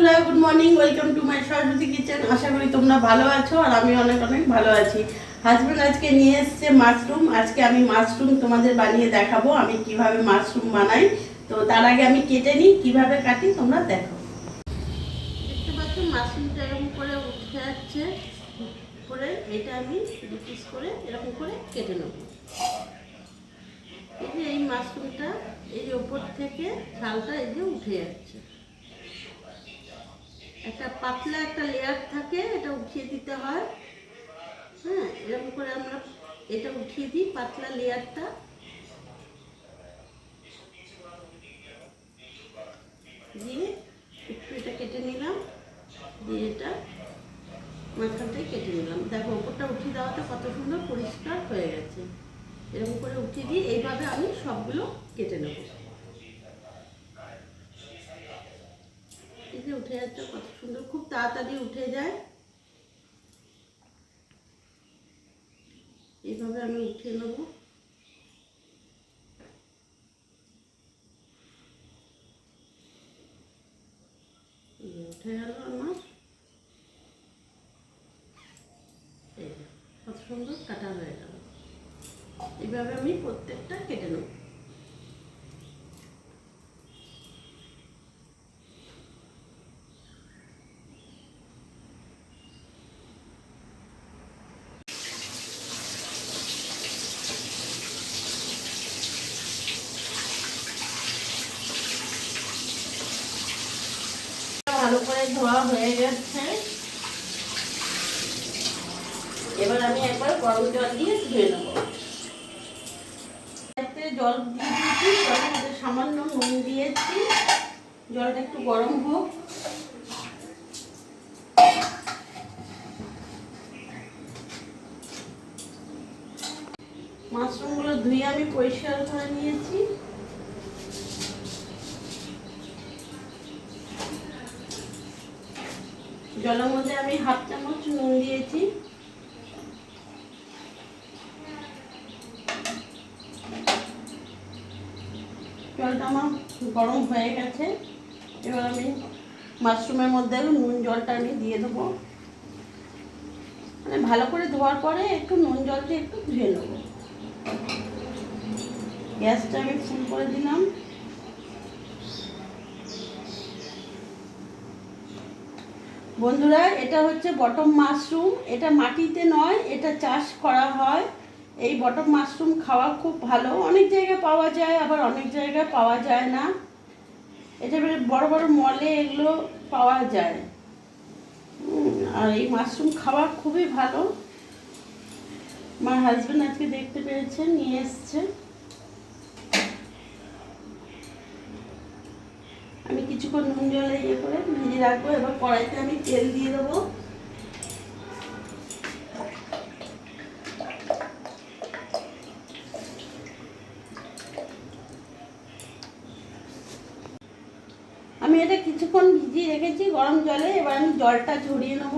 বন্ধুরা good morning welcome to my Saraswati kitchen আশা করি তোমরা ভালো আছো আর আমি অনেক অনেক ভালো আছি। হাজবেন্ড আজকে নিয়ে এসছে মাশরুম আজকে আমি মাশরুম তোমাদের বানিয়ে দেখাবো, আমি কীভাবে মাশরুম বানাই। তো তার আগে আমি কেটে নিই, কীভাবে কাটি তোমরা দেখো। দেখতে পাচ্ছ মাশরুমটা এরকম করে উঠে যাচ্ছে। করে এটা আমি পিস করে এরকম করে কেটে নেব। এই যে এই মাশরুমটা এই যে ওপর থেকে ছালটা এই যে উঠে যাচ্ছে। একটা পাতলা একটা লেয়ার থাকে, এটা উঠিয়ে দিতে হয়। হ্যাঁ এরকম করে আমরা এটা উঠিয়ে দিই, পাতলা লেয়ারটা দিয়ে একটু এটা কেটে নিলাম, দিয়ে এটা মাঝখানটাই কেটে নিলাম। দেখো ওপরটা উঠিয়ে দেওয়াটা কত সুন্দর পরিষ্কার হয়ে গেছে। এরকম করে উঠিয়ে দিই এইভাবে আমি সবগুলো কেটে নেব এই যে উঠে যাচ্ছে কত সুন্দর খুব তাড়াতাড়ি উঠে যায়। এইভাবে আমি উঠিয়ে নেব এই যে উঠে গেল আমার এই যে, কত সুন্দর কাটা হয়ে গেল এইভাবে আমি প্রত্যেকটা কেটে নেব ভালো করে ধোয়া হয়ে গেছে। এবার আমি একবার গরম জল দিয়ে ধুয়ে নেব। জল দিয়ে দিয়েছি জলের সামান্য নুন দিয়েছি। জলটা একটু গরম হোক। মাশরুমগুলো ধুয়ে আমি পরিষ্কার করে নিয়েছি। জলের মধ্যে আমি হাফ চামচ নুন দিয়েছি। জলটা আমার গরম হয়ে গেছে। এবার আমি মাশরুমের মধ্যে নুন জলটা আমি দিয়ে দেবো। মানে ভালো করে ধোয়ার পরে একটু নুন জলটা একটু ধুয়ে নেব। গ্যাসটা আমি ফুল করে দিলাম। বন্ধুরা, এটা হচ্ছে বটম মাশরুম এটা মাটিতে নয়, এটা চাষ করা হয়। এই বটম মাশরুম খাওয়া খুব ভালো। অনেক জায়গায় পাওয়া যায়, আবার অনেক জায়গায় পাওয়া যায় না। এটা বড় বড় মলে এগুলো পাওয়া যায়। আর এই মাশরুম খাওয়া খুবই ভালো। আমার হাজব্যান্ড আজকে দেখতে পেয়েছে, নিয়ে এসছে। আমি কিছুক্ষণ নুন জলে ইয়ে করে ভিজিয়ে রাখব এবার কড়াইতে আমি তেল দিয়ে দেবো আমি এটা কিছুক্ষণ ভিজিয়ে রেখেছি গরম জলে এবার আমি জলটা ঝরিয়ে নেব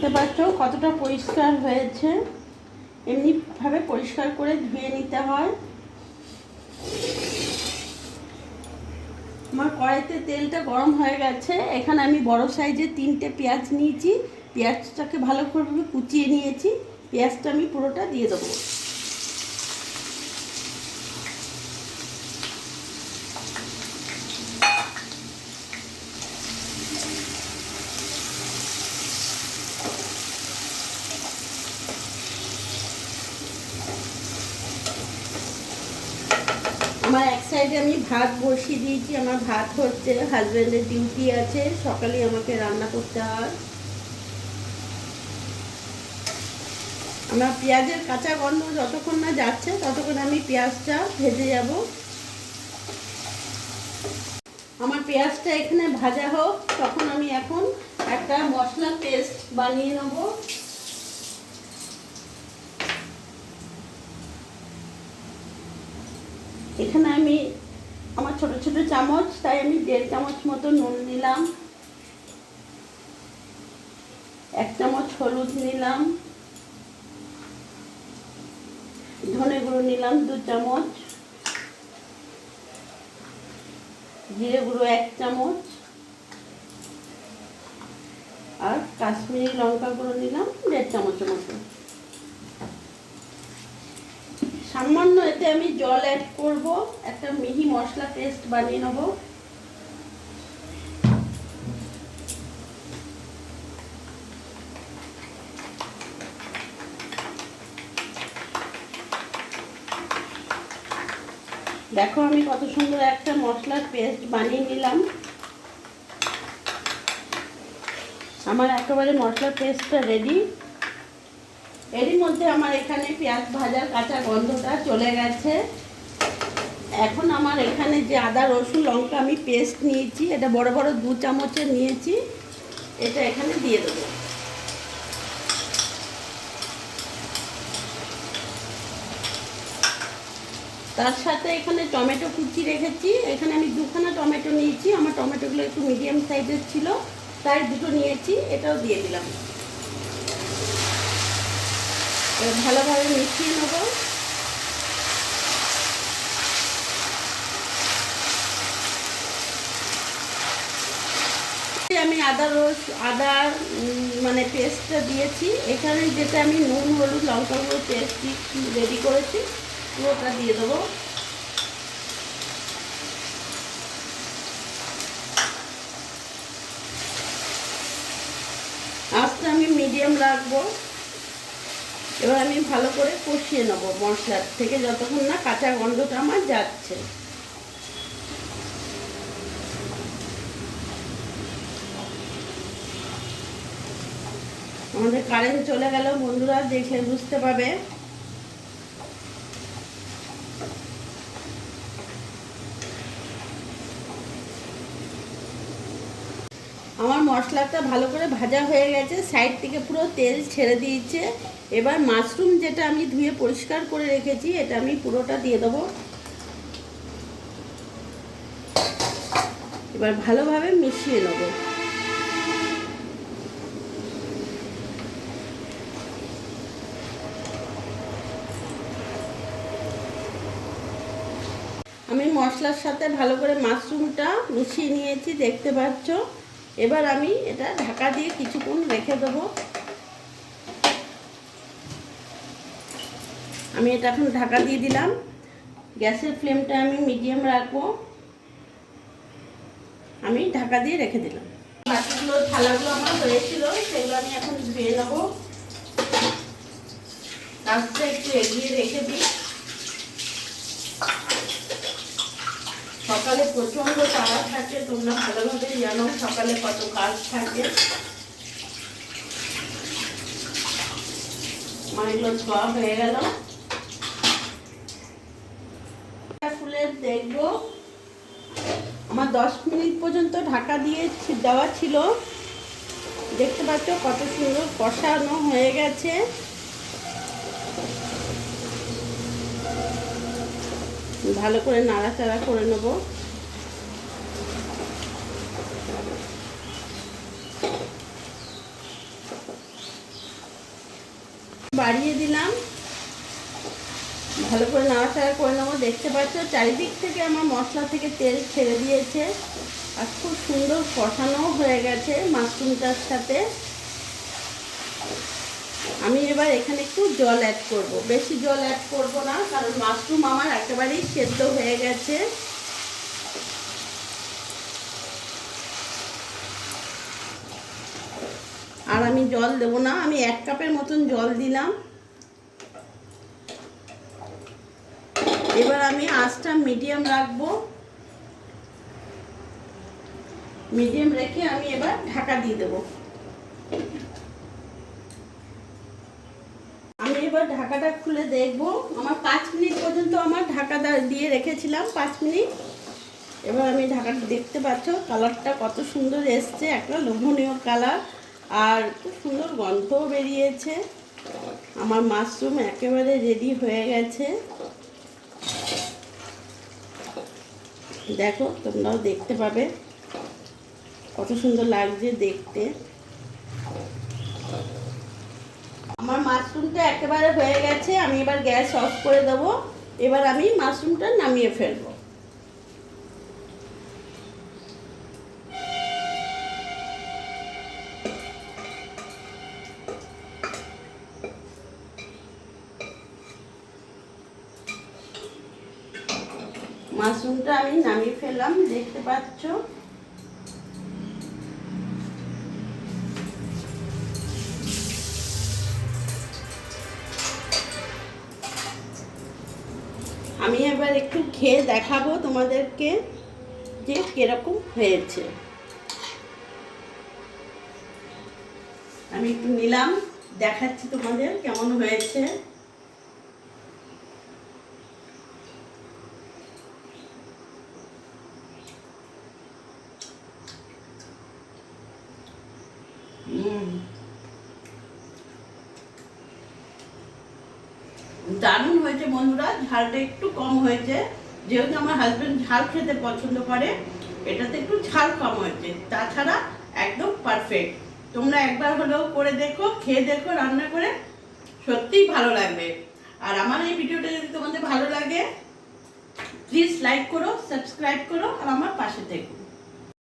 দেখতে পাচ্ছ কতটা পরিষ্কার হয়েছে। এমনিভাবে পরিষ্কার করে ধুয়ে নিতে হয়। আমার কড়াইতে তেলটা গরম হয়ে গেছে। এখানে আমি বড় সাইজে তিনটে পেঁয়াজ নিয়েছি। পেঁয়াজটাকে ভালো করে কুচিয়ে নিয়েছি। পেঁয়াজটা আমি পুরোটা দিয়ে দেবো। আমার এক সাইডে আমি ভাত বসিয়ে দিয়েছি, আমার ভাত হচ্ছে হাজব্যান্ডের ডিউটি আছে, সকালে আমাকে রান্না করতে হয়। আমার পেঁয়াজের কাঁচা গন্ধ যতক্ষণ না যাচ্ছে, ততক্ষণ আমি পেঁয়াজটা ভেজে যাব। আমার পেঁয়াজটা এখানে ভাজা হোক, তখন আমি এখন একটা মশলা পেস্ট বানিয়ে নেব। এখানে আমি আমার ছোট ছোট চামচ, তাই আমি দেড় চামচ মতো নুন নিলাম। এক চামচ হলুদ নিলাম। ধনে গুঁড়ো নিলাম দু চামচ। জিরে গুঁড়ো এক চামচ। আর কাশ্মীরি লঙ্কা গুঁড়ো নিলাম দেড় চামচের মতো। সামান্য এতে আমি জল অ্যাড করব, একটা মিহি মশলা পেস্ট বানিয়ে নেব। দেখো আমি কত সুন্দর একটা মশলার পেস্ট বানিয়ে নিলাম। আমার একেবারে মশলার পেস্টটা রেডি এরই মধ্যে আমার এখানে পেঁয়াজ ভাজার কাঁচা গন্ধটা চলে গেছে। এখন আমার এখানে যে আদা, রসুন, লঙ্কা আমি পেস্ট নিয়েছি, এটা বড় বড় দু চামচের নিয়েছি, এটা এখানে দিয়ে দেবো। তার সাথে এখানে টমেটো কুচি রেখেছি, এখানে আমি দুখানা টমেটো নিয়েছি, আমার টমেটোগুলো একটু মিডিয়াম সাইজের ছিল, তাই দুটো নিয়েছি, এটাও দিয়ে দিলাম। ভালোভাবে মিশিয়ে নেব। আমি আদা রস, আদা মানে পেস্টটা দিয়েছি। এখানে যেটা আমি নুন, হলুদ লঙ্কা গুঁড়ো পেস্ট রেডি করেছি পুরোটা দিয়ে দেবো। আজকে আমি মিডিয়াম রাখব। এবার আমি ভালো করে কষিয়ে নেব মশলার থেকে, যতক্ষণ না কাঁচা গন্ধটা আমার যাচ্ছে। আমাদের কারেন্ট চলে গেল, বন্ধুরা দেখলে বুঝতে পাবে আমার মশলাটা ভালো করে ভাজা হয়ে গেছে সাইড থেকে পুরো তেল ছেড়ে দিয়েছে। এবার মাশরুম যেটা আমি ধুয়ে পরিষ্কার করে রেখেছি, এটা আমি পুরোটা দিয়ে দেবো। এবার ভালোভাবে মিশিয়ে নেব। আমি মশলার সাথে ভালো করে মাশরুমটা মিশিয়ে নিয়েছি, দেখতে পাচ্ছ? এবার আমি এটা ঢাকা দিয়ে কিছুক্ষণ রেখে দেবো। আমি এটা এখন ঢাকা দিয়ে দিলাম। গ্যাসের ফ্লেমটা আমি মিডিয়াম রাখব। আমি ঢাকা দিয়ে রেখে দিলাম। বাকিগুলো থালাগুলো আমার হয়েছিল, সেগুলো আমি এখন ধুয়ে নেব। কাজটা একটু এগিয়ে রেখে দিই। সকালে প্রচণ্ড তাড়া থাকে, তোমরা ভালোভাবে জানো সকালে কত কাজ থাকে। আমার এগুলো গেল। ফুলের দেখব। আমার দশ মিনিট পর্যন্ত ঢাকা দিয়ে দেওয়া ছিল। দেখতে পাচ্ছ কত সুন্দর কষানো হয়ে গেছে। ভালো করে নাড়াচাড়া করে নেব। বাড়িয়ে দিলাম। ভালো করে নাড়াচাড়া করে নেব। দেখতে পাচ্ছ, চারিদিক থেকে আমার মশলা থেকে তেল ছেড়ে দিয়েছে। আর খুব সুন্দর কষানো হয়ে গেছে মাশরুমটার সাথে। আমি এবার এখানে একটু জল অ্যাড করব। বেশি জল অ্যাড করব না, কারণ মাশরুম আমার একেবারেই সেদ্ধ হয়ে গেছে। আর আমি জল দেব না, আমি এক কাপের মতন জল দিলাম। এবার আমি আঁচটা মিডিয়াম রাখব। মিডিয়াম রেখে আমি এবার ঢাকা দিয়ে দেবো। আমি এবার ঢাকাটা খুলে দেখব। আমার পাঁচ মিনিট পর্যন্ত আমার ঢাকা দিয়ে রেখেছিলাম, পাঁচ মিনিট। এবার আমি ঢাকাটা দেখতে পাচ্ছ, কালারটা কত সুন্দর এসছে, একটা লোভনীয় কালার। আর খুব সুন্দর গন্ধও বেরিয়েছে। আমার মাশরুম একেবারে রেডি হয়ে গেছে। দেখো, তোমরাও দেখতে পাবে। কত সুন্দর লাগছে দেখতে। আমার মাশরুমটা একেবারে হয়ে গেছে, আমি এবার গ্যাস অফ করে দেবো। এবার আমি মাশরুমটা নামিয়ে ফেলব। মাশরুমটা আমি নামিয়ে ফেললাম, দেখতে পাচ্ছ? আমি এবার একটু খেয়ে দেখাবো তোমাদেরকে যে কীরকম হয়েছে। আমি একটু নিলাম, দেখাচ্ছি তোমাদের কেমন হয়েছে। দারুণ হয়েছে বন্ধুরা, ঝালটা একটু কম হয়েছে। যেহেতু আমার হাজব্যান্ড ঝাল খেতে পছন্দ করে, এটাতে একটু ঝাল কম হয়েছে। তাছাড়া একদম পারফেক্ট তোমরা একবার হলেও করে দেখো, খেয়ে দেখো, রান্না করে সত্যিই ভালো লাগবে। আর আমার এই ভিডিওটা যদি তোমাদের ভালো লাগে প্লিজ লাইক করো সাবস্ক্রাইব করো, আর আমার পাশে থেকো